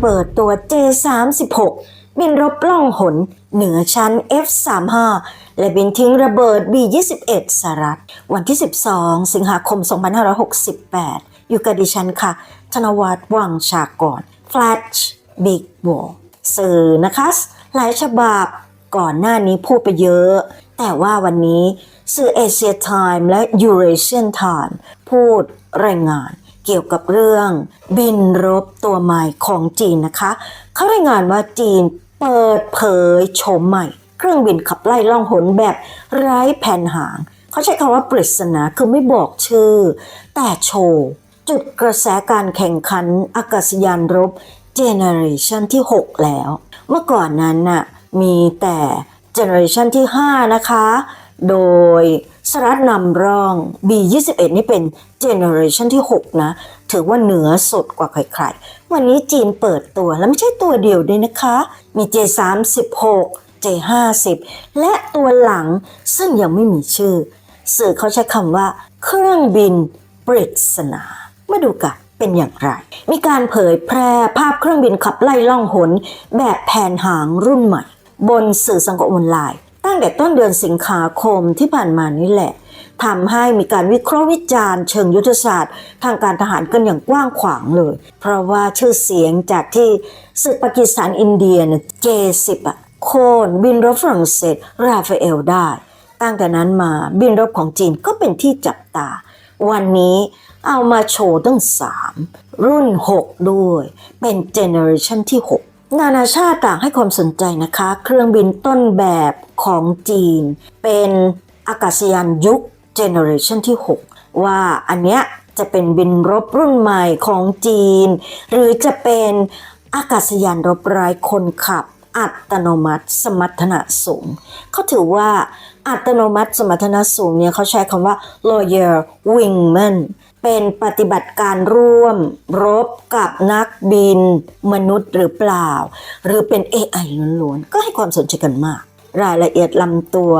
เปิดตัว J36 บินรบล่องหน เหนือชั้น F35 และบินทิ้งระเบิด B21 สหรัฐ วันที่ 12 สิงหาคม 2568 อยู่กับดิฉันค่ะ ธนวัฒน์วังชากร Flash Big Wall สื่อนะคะ หลายฉบับก่อนหน้านี้พูดไปเยอะ แต่ว่าวันนี้สื่อเอเชียไทม์และ Eurasian Time พูดรายงาน เกี่ยวกับเรื่อง บินรบตัวใหม่ของจีนนะคะ เขารายงานว่าจีนเปิดเผยโฉมใหม่ เครื่องบินขับไล่ล่องหนแบบไร้แผ่นหาง เขาใช้คำว่าปริศนาคือไม่บอกชื่อ แต่โชว์ จุดกระแสการแข่งขันอากาศยานรบเจเนอเรชันที่ 6 แล้ว เมื่อก่อนนั้นน่ะมีแต่เจเนอเรชันที่ 5 นะคะ โดย สหรัฐนำร่อง B21 นี่เป็นเจเนอเรชันที่ 6 นะ ถือว่าเหนือสุดกว่าใครๆ วันนี้จีนเปิดตัวแล้วไม่ใช่ตัวเดียวด้วยนะคะ มี J36 J50 และตัวหลังซึ่งยังไม่มีชื่อ สื่อเขาใช้คำว่า เครื่องบินปริศนามาดูกันเป็นอย่างไร มีการเผยแพร่ภาพเครื่องบินขับไล่ล่องหน แบบแผนหางรุ่นใหม่ บนสื่อสังคมออนไลน์ ตั้งแต่ต้นเดือนสิงหาคมที่ผ่านมานี่แหละทำให้มีการวิเคราะห์วิจารณ์เชิงยุทธศาสตร์ ทางการทหารกันอย่างกว้างขวางเลย เพราะว่าชื่อเสียงจากที่ศึกปากีสถานอินเดียเนี่ย J10 อะโคนบินรบฝรั่งเศสราฟาเอลได้ ตั้งแต่นั้นมาบินรบของจีนก็เป็นที่จับตา วันนี้เอามาโชว์ตั้ง 3 รุ่น 6 ด้วย เป็นเจเนอเรชันที่ 6 นานาชาติต่างให้ความสนใจนะคะ เครื่องบินต้นแบบของจีน เป็นอากาศยานยุคเจเนอเรชันที่ 6 ว่าอันเนี้ยจะเป็นบินรบรุ่นใหม่ของจีน หรือจะเป็นอากาศยานรบไร้คนขับ อัตโนมัติสมรรถนะสูง เขาถือว่าอัตโนมัติสมรรถนะสูงเนี่ยเขาใช้คำว่า lawyer wingman เป็นปฏิบัติการร่วม รบกับนักบิน มนุษย์หรือเปล่า หรือเป็น AI ล้วนๆ ก็ให้ความสนใจกันมาก รายละเอียดลำตัว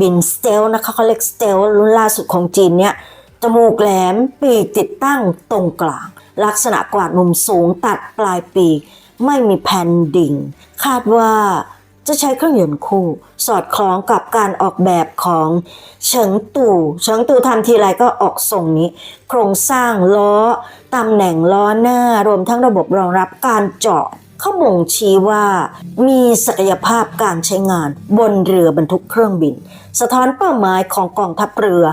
บินสเตลนะคะเขาเรียกสเตลรุ่นล่าสุดของจีนเนี่ยจมูกแหลมปีกติดตั้งตรงกลาง ลักษณะกวาดมุมสูงตัดปลายปีก ไม่มีแผ่นดิ่ง คาดว่า จะใช้เครื่องยนต์คู่ สอดคล้องกับการออกแบบของเฉิงตู่เฉิงตู่ทำทีไรก็ออกทรงนี้ โครงสร้างล้อตำแหน่งล้อหน้ารวมทั้งระบบรองรับการเจาะ เขาบ่งชี้ว่ามีศักยภาพการใช้งานบนเรือบรรทุกเครื่องบิน สะท้อนเป้าหมายของกองทัพเรือ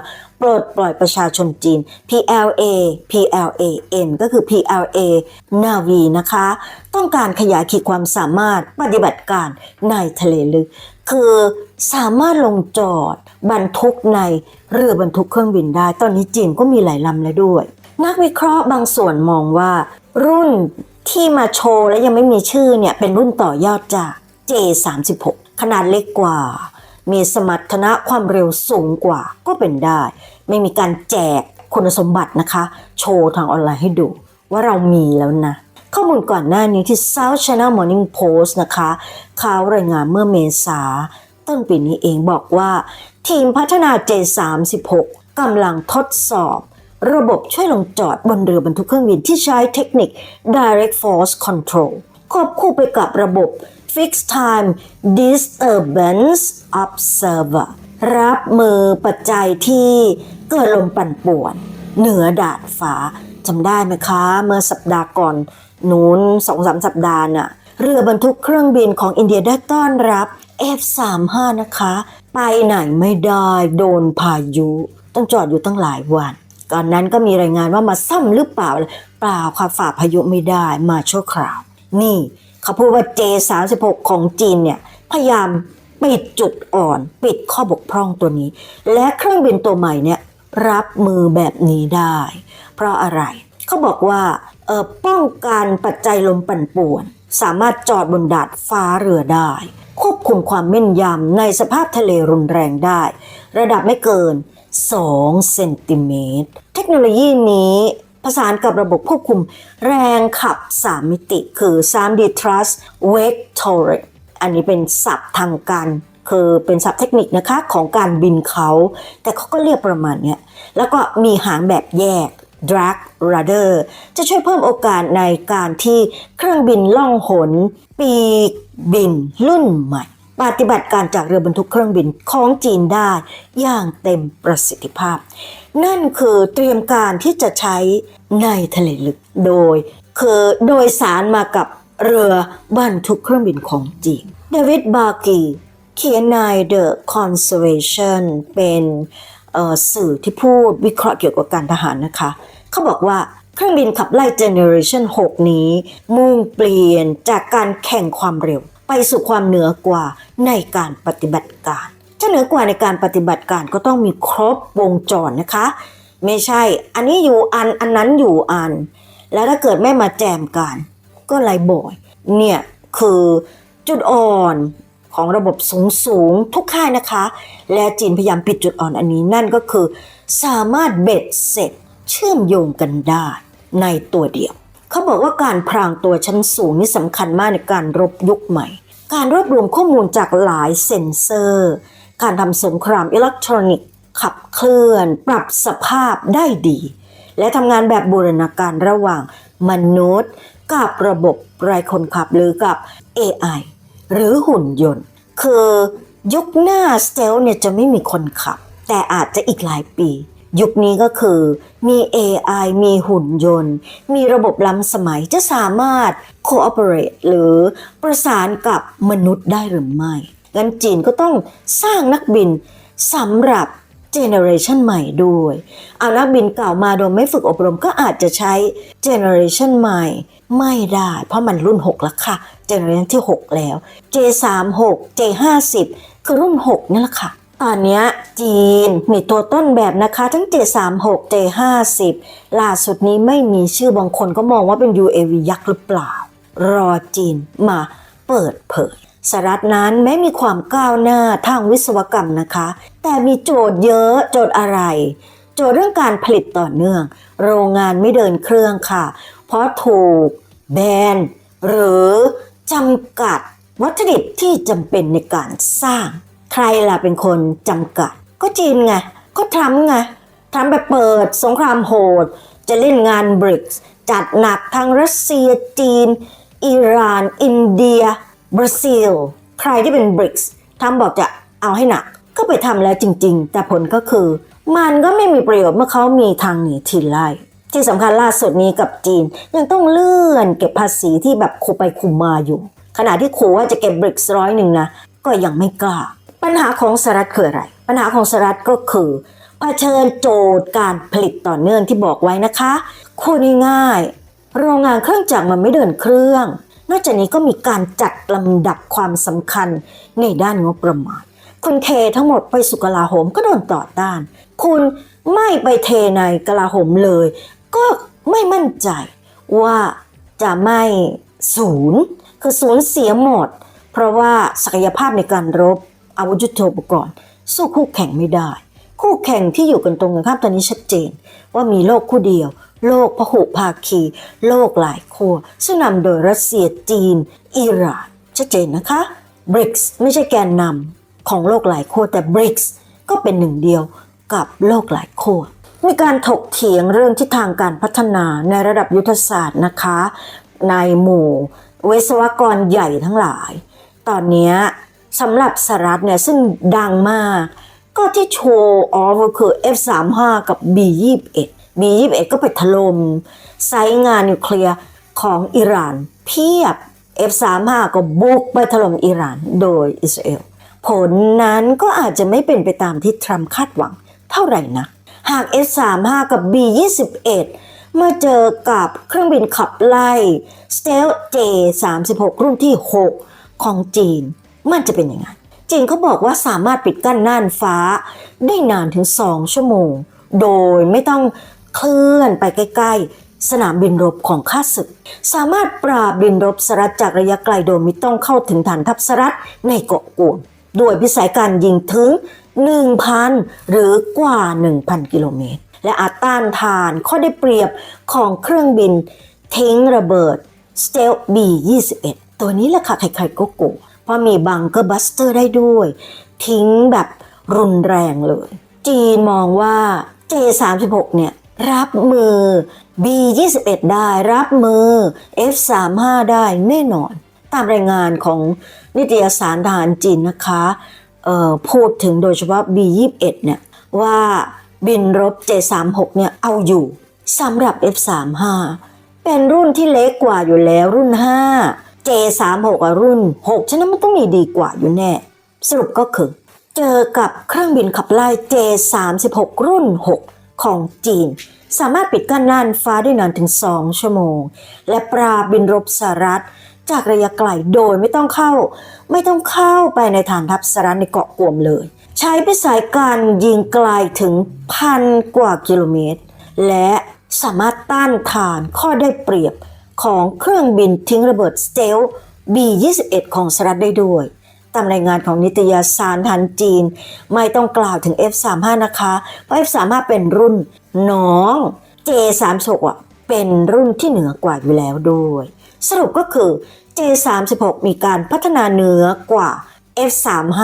ปลดปล่อยประชาชนจีน PLA PLAN ก็คือ PLA Navy นะคะ ต้องการขยายขีดความสามารถปฏิบัติการในทะเลลึก คือสามารถลงจอดบรรทุกในเรือบรรทุกเครื่องบินได้ ตอนนี้จีนก็มีหลายลำแล้วด้วย นักวิเคราะห์บางส่วนมองว่ารุ่น ที่มาโชว์และยังไม่มีชื่อเนี่ยเป็นรุ่นต่อยอดจาก J36 ขนาดเล็กกว่า มีสมรรถนะความเร็วสูงกว่าก็เป็นได้ ไม่มีการแจกคุณสมบัตินะคะ โชว์ทางออนไลน์ให้ดู ว่าเรามีแล้วนะ ข้อมูลก่อนหน้านี้ที่ South China Morning Post นะคะเขารายงานเมื่อเมษาต้นปีนี้เองบอกว่า ทีมพัฒนา J36 กำลังทดสอบ ระบบช่วยลงจอดบนเรือบรรทุกเครื่องบินที่ใช้เทคนิค Direct Force Control ควบคู่ไปกับระบบ Fixed Time Disturbance Observer รับมือปัจจัยที่เกิดลมปั่นป่วน เหนือดาดฟ้าจำได้ไหมคะ เมื่อสัปดาห์ก่อนนู้นสองสามสัปดาห์น่ะเรือบรรทุกเครื่องบินของอินเดียได้ต้อนรับ F35 นะคะ ไปไหนไม่ได้โดนพายุ ต้องจอดอยู่ตั้งหลายวัน ก่อนนั้นก็มีรายงานว่ามาซ่อมหรือเปล่าเปล่าค่ะฝ่าพายุไม่ได้มาชั่วคราว นี่เขาพูดว่า J36 ของจีนเนี่ยพยายามปิดจุดอ่อน ปิดข้อบกพร่องตัวนี้ และเครื่องบินตัวใหม่เนี่ยรับมือแบบนี้ได้ เพราะอะไรเขาบอกว่าเออป้องกันปัจจัยลมปั่นป่วน สามารถจอดบนดาดฟ้าเรือได้ ควบคุมความแม่นยำในสภาพทะเลรุนแรงได้ ระดับไม่เกิน 2 เซนติเมตร เทคโนโลยีนี้ผสานกับระบบควบคุมแรงขับ 3 มิติคือ 3D Thrust Vectoric อันนี้เป็นศัพท์ทางการคือเป็นศัพท์เทคนิคนะคะของการบินเขา แต่เขาก็เรียกประมาณเนี้ย แล้วก็มีหางแบบแยก Drag Rudder จะช่วยเพิ่มโอกาสในการที่เครื่องบินล่องหน ปีกบินรุ่นใหม่ ปฏิบัติการจากเรือบรรทุกเครื่องบินของจีนได้อย่างเต็มประสิทธิภาพ นั่นคือเตรียมการที่จะใช้ในทะเลลึกโดย คือโดยสารมากับเรือบรรทุกเครื่องบินของจีนเดวิดบาร์กีเขียนใน The Conservation เป็นสื่อที่พูดวิเคราะห์เกี่ยวกับการทหารนะคะ เขาบอกว่าเครื่องบินขับไล่เจเนอเรชัน6นี้ มุ่งเปลี่ยนจากการแข่งความเร็ว ไปสู่ความเหนือกว่าในการปฏิบัติการจะเหนือกว่าในการปฏิบัติการก็ต้องมีครบวงจรนะคะ ไม่ใช่ อันนี้อยู่อันอันนั้นอยู่อัน แล้วถ้าเกิดไม่มาแจมกัน ก็ไรบ่อยเนี่ยคือจุดอ่อนของระบบสูงสูงทุกค่ายนะคะ และจีนพยายามปิดจุดอ่อนอันนี้นั่นก็คือ สามารถเบ็ดเสร็จเชื่อมโยงกันได้ในตัวเดียว เขาบอกว่าการพรางตัวชั้นสูงนี่สำคัญมากในการรบยุคใหม่ การรวบรวมข้อมูลจากหลายเซ็นเซอร์ การทำสงครามอิเล็กทรอนิกส์ ขับเคลื่อน ปรับสภาพได้ดี และทำงานแบบบูรณาการระหว่างมนุษย์ กับระบบไร้คนขับหรือกับ AI หรือหุ่นยนต์ คือยุคหน้าสเตลเนี่ยจะไม่มีคนขับ แต่อาจจะอีกหลายปี ยุคนี้ก็คือมี AI มีหุ่นยนต์ มีระบบล้ำสมัยจะสามารถ cooperate หรือประสานกับมนุษย์ได้หรือไม่ งั้นจีนก็ต้องสร้างนักบินสำหรับเจเนอเรชันใหม่ด้วย เอานักบินเก่ามาโดยไม่ฝึกอบรมก็อาจจะใช้เจเนอเรชันใหม่ไม่ได้ เพราะมันรุ่น 6 แล้วค่ะ เจเนอเรชันที่ 6 แล้ว J36 J50 คือรุ่น 6 นี่แหละค่ะ ตอนนี้จีนมีตัวต้นแบบนะคะ ทั้ง J36 J50 ล่าสุดนี้ไม่มีชื่อบางคนก็มองว่าเป็น UAV ยักษ์หรือเปล่า รอจีนมาเปิดเผยสหรัฐนั้นแม้มีความก้าวหน้าทางวิศวกรรมนะคะ แต่มีโจทย์เยอะโจทย์อะไร โจทย์เรื่องการผลิตต่อเนื่อง โรงงานไม่เดินเครื่องค่ะ เพราะถูกแบนหรือจำกัดวัตถุดิบที่จำเป็นในการสร้าง ใครล่ะเป็นคนจำกัด ก็จีนไง ก็ทรัมป์ไงทรัมป์ไปเปิดสงครามโหด จะเล่นงานบริกส์จัดหนักทั้งรัสเซียจีน อิหร่าน อินเดีย บราซิล ใครที่เป็นบริกส์ทำบอกจะเอาให้หนัก ก็ไปทำแล้วจริง ๆ แต่ผลก็คือ มันก็ไม่มีประโยชน์เมื่อเขามีทางหนีทีไล่ที่สำคัญล่าสุดนี้กับจีนยังต้องเลื่อนเก็บภาษีที่แบบคูไปคุมมาอยู่ ขณะที่ขู่ว่าจะเก็บบริกส์ร้อยหนึ่งนะ ก็ยังไม่กล้า ปัญหาของสหรัฐคืออะไร ปัญหาของสหรัฐก็คือเผชิญโจทย์การผลิตต่อเนื่องที่บอกไว้นะคะคูดง่ายๆโรงงานเครื่องจักรมันไม่เดินเครื่อง นอกจากนี้ก็มีการจัดลำดับความสำคัญในด้านงบประมาณ คุณเททั้งหมดไปสุกลาโหมก็โดนต่อต้าน คุณไม่ไปเทในกลาโหมเลย ก็ไม่มั่นใจว่าจะไม่ศูนย์คือศูนย์เสียหมด เพราะว่าศักยภาพในการรบ อาวุธยุทโธปกรณ์สู้คู่แข่งไม่ได้ คู่แข่งที่อยู่กันตรงกันข้ามตอนนี้ชัดเจน ว่ามีโลกคู่เดียว โลกพหุภาคี โลกหลายขั้วซึ่งนำโดยรัสเซียจีน อิหร่านชัดเจนนะคะ BRICS ไม่ใช่แกนนำของโลกหลายขั้วแต่ BRICS ก็เป็นหนึ่งเดียวกับโลกหลายขั้วมีการถกเถียงเรื่องทิศทางการพัฒนาในระดับยุทธศาสตร์นะคะ ในหมู่วิศวกรใหญ่ทั้งหลาย ตอนนี้ สำหรับสหรัฐเนี่ยซึ่งดังมาก ก็ที่โชว์ออฟก็คือ F35 กับ B21 B21 ก็ไปถล่มไซต์งานนิวเคลียร์ของอิหร่าน เพียบ F35 ก็บุกไปถล่มอิหร่านโดยอิสราเอล ผลนั้นก็อาจจะไม่เป็นไปตามที่ทรัมป์คาดหวังเท่าไหร่นะ หาก F35 กับ B21 เมื่อเจอกับเครื่องบินขับไล่ s t e l t J36 รุ่นที่ 6 ของจีน มันจะเป็นยังไง จีนเขาบอกว่าสามารถปิดกั้นน่านฟ้า ได้นานถึง2ชั่วโมง โดยไม่ต้องเคลื่อนไปใกล้ ๆ สนามบินรบของข้าศึก สามารถปราบบินรบสรัฐจากระยะไกลโดยไม่ต้องเข้าถึงฐานทัพสรัฐในเกาะกูดด้วยพิสัยการยิงถึง 1,000 หรือกว่า 1,000 กิโลเมตร และอาจต้านทานข้อได้เปรียบของเครื่องบินทิ้งระเบิด Stealth B21 ตัวนี้แหละค่ะใครๆก็กลัว เพราะมีบังเกอร์บัสเตอร์ได้ด้วย ทิ้งแบบรุนแรงเลย จีนมองว่า J36 เนี่ยรับมือ B21 ได้รับมือ F35 ได้แน่นอน ตามรายงานของนิตยสารทหารจีนนะคะเอ่อพูดถึงโดยเฉพาะ B21 เนี่ยว่าบินรบ J36 เนี่ยเอาอยู่สำหรับ F35 เป็นรุ่นที่เล็กกว่าอยู่แล้วรุ่น 5 J36 กับรุ่น6ฉะนั้นมันต้องมีดีกว่าอยู่แน่ สรุปก็คือ เจอกับเครื่องบินขับไล่ J36 รุ่น6ของจีน สามารถปิดกั้นน่านฟ้าได้นานถึง2ชั่วโมง และปราบบินรบสหรัฐจากระยะไกลโดยไม่ต้องเข้า ไม่ต้องเข้าไปในฐานทัพสหรัฐในเกาะกวมเลย ใช้เป็นสายการยิงไกลถึงพันกว่ากิโลเมตร และสามารถต้านทานข้อได้เปรียบ ของเครื่องบินทิ้งระเบิดสเตล B-21 ของสหรัฐได้ด้วย ตามรายงานของนิตยสารทันจีน ไม่ต้องกล่าวถึง F35 นะคะ เพราะ F35 เป็นรุ่นน้อง J36 อะเป็นรุ่นที่เหนือกว่าอยู่แล้วด้วย สรุปก็คือ J36 มีการพัฒนาเหนือกว่า F35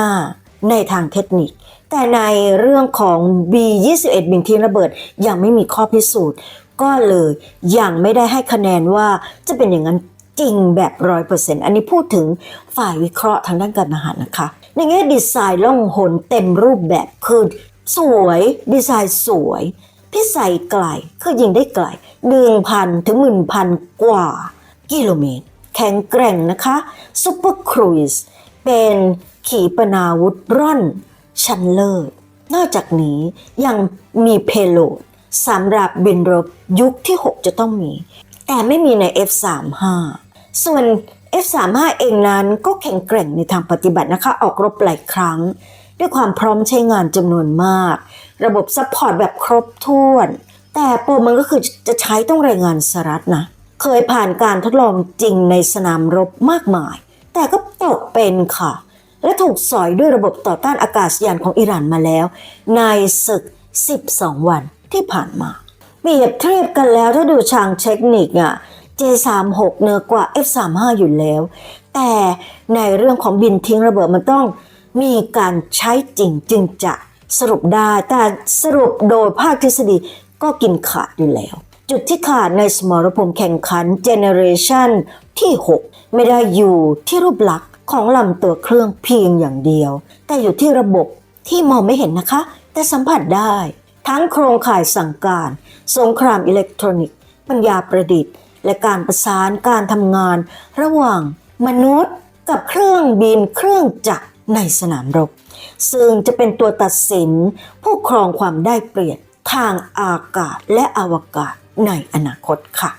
ในทางเทคนิค แต่ในเรื่องของ B21 บินทิ้งระเบิดยังไม่มีข้อพิสูจน์ ก็เลยยังไม่ได้ให้คะแนนว่าจะเป็นอย่างนั้นจริงแบบร้อยเปอร์เซ็นต์อันนี้พูดถึงฝ่ายวิเคราะห์ทางด้านการทหารนะคะ ในแง่ดีไซน์ล่องหนเต็มรูปแบบคือสวยดีไซน์สวยพิสัยไกลคือยิงได้ไกล1,000ถึง1,000กว่า กิโลเมตร แข็งแกร่งนะคะซูเปอร์ครูซเป็นขีปนาวุธร่อน ชั้นเลิศ นอกจากนี้ยังมีเพโลด สำหรับบินรบยุคที่ 6 จะต้องมี แต่ไม่มีใน F35 ส่วน F35 เองนั้นก็แข็งแกร่งในทางปฏิบัตินะคะ ออกรบหลายครั้ง ด้วยความพร้อมใช้งานจำนวนมาก ระบบซัพพอร์ตแบบครบถ้วน แต่ปมมันก็คือจะใช้ต้องรายงานสหรัฐนะ เคยผ่านการทดลองจริงในสนามรบมากมาย แต่ก็ตกเป็นค่ะ และถูกสอยด้วยระบบต่อต้านอากาศยานของอิหร่านมาแล้ว ในศึก 12 วัน ที่ผ่านมา เปรียบเทียบกันแล้วถ้าดูทางเทคนิคอะ J36 เหนือกว่า F35 อยู่แล้ว แต่ในเรื่องของบินทิ้งระเบิดมันต้องมีการใช้จริงจึงจะสรุปได้แต่สรุปโดยภาคทฤษฎีก็กินขาดอยู่แล้ว จุดที่ขาดในสมรภูมิแข่งขันเจเนเรชันที่ 6 ไม่ได้อยู่ที่รูปลักษณ์ของลำตัวเครื่องเพียงอย่างเดียว แต่อยู่ที่ระบบที่มองไม่เห็นนะคะ แต่สัมผัสได้ ทั้งโครงข่ายสั่งการ สงครามอิเล็กทรอนิกส์ ปัญญาประดิษฐ์ และการประสานการทำงาน ระหว่างมนุษย์กับเครื่องบินเครื่องจักรในสนามรบ ซึ่งจะเป็นตัวตัดสินผู้ครองความได้เปรียบทางอากาศและอวกาศในอนาคตค่ะ